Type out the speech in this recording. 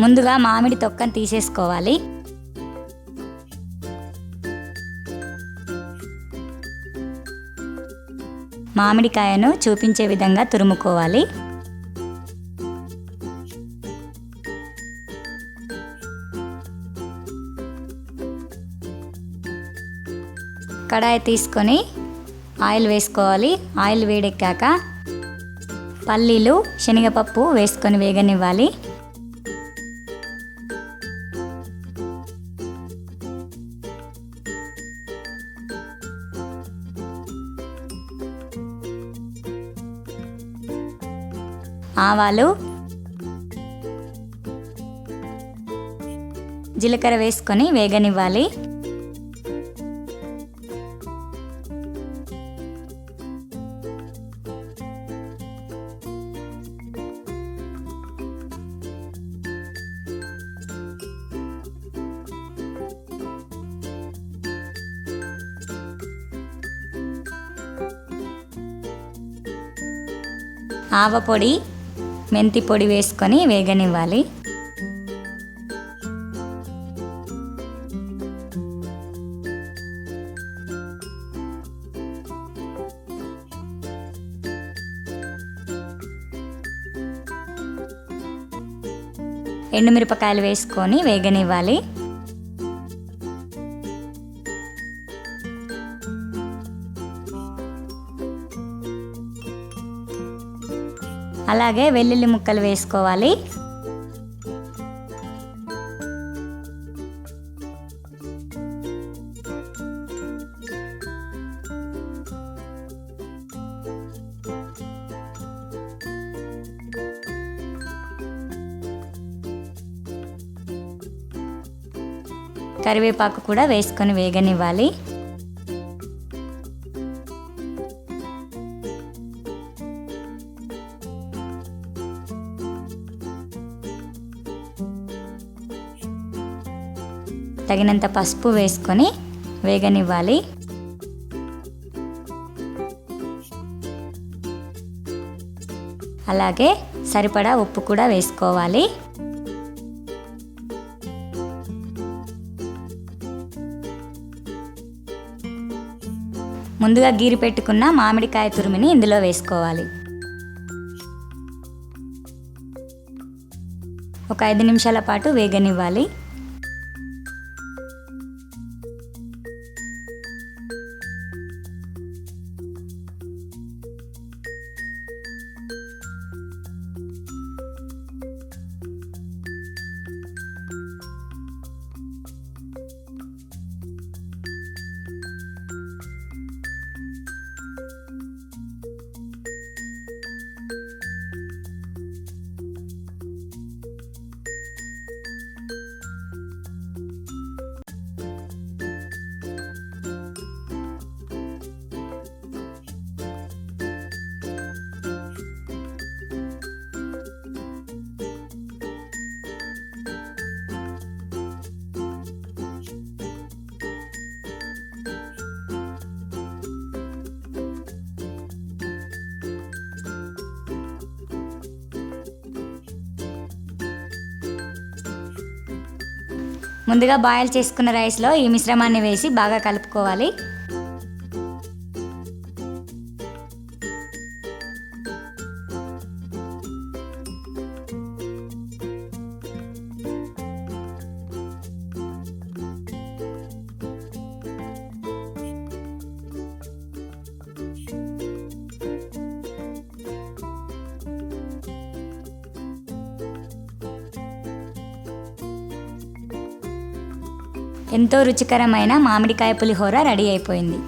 ముందుగా మామిడి తొక్కను తీసేసుకోవాలి. మామిడికాయను చూపించే విధంగా తురుముకోవాలి. కడాయి తీసుకొని ఆయిల్ వేసుకోవాలి. ఆయిల్ వేడెక్కాక పల్లీలు శనగపప్పు వేసుకొని వేగనివ్వాలి. ఆవాలు జీలకర్ర వేసుకొని వేగనివ్వాలి. ఆవపొడి మెంతి పొడి వేసుకొని వేగనివ్వాలి. ఎండుమిరపకాయలు వేసుకొని వేగనివ్వాలి. అలాగే వెల్లుల్లి ముక్కలు వేసుకోవాలి. కరివేపాకు కూడా వేసుకొని వేగనివ్వాలి. తగినంత పసుపు వేసుకొని వేగనివ్వాలి. అలాగే సరిపడా ఉప్పు కూడా వేసుకోవాలి. ముందుగా గీరి పెట్టుకున్న మామిడికాయ తురిమిని ఇందులో వేసుకోవాలి. ఒక ఐదు నిమిషాల పాటు వేగనివ్వాలి. ముందుగా బాయిల్ చేసుకున్న రైస్లో ఈ మిశ్రమాన్ని వేసి బాగా కలుపుకోవాలి. ఎంతో రుచికరమైన మామిడికాయ పులిహోర రెడీ అయిపోయింది.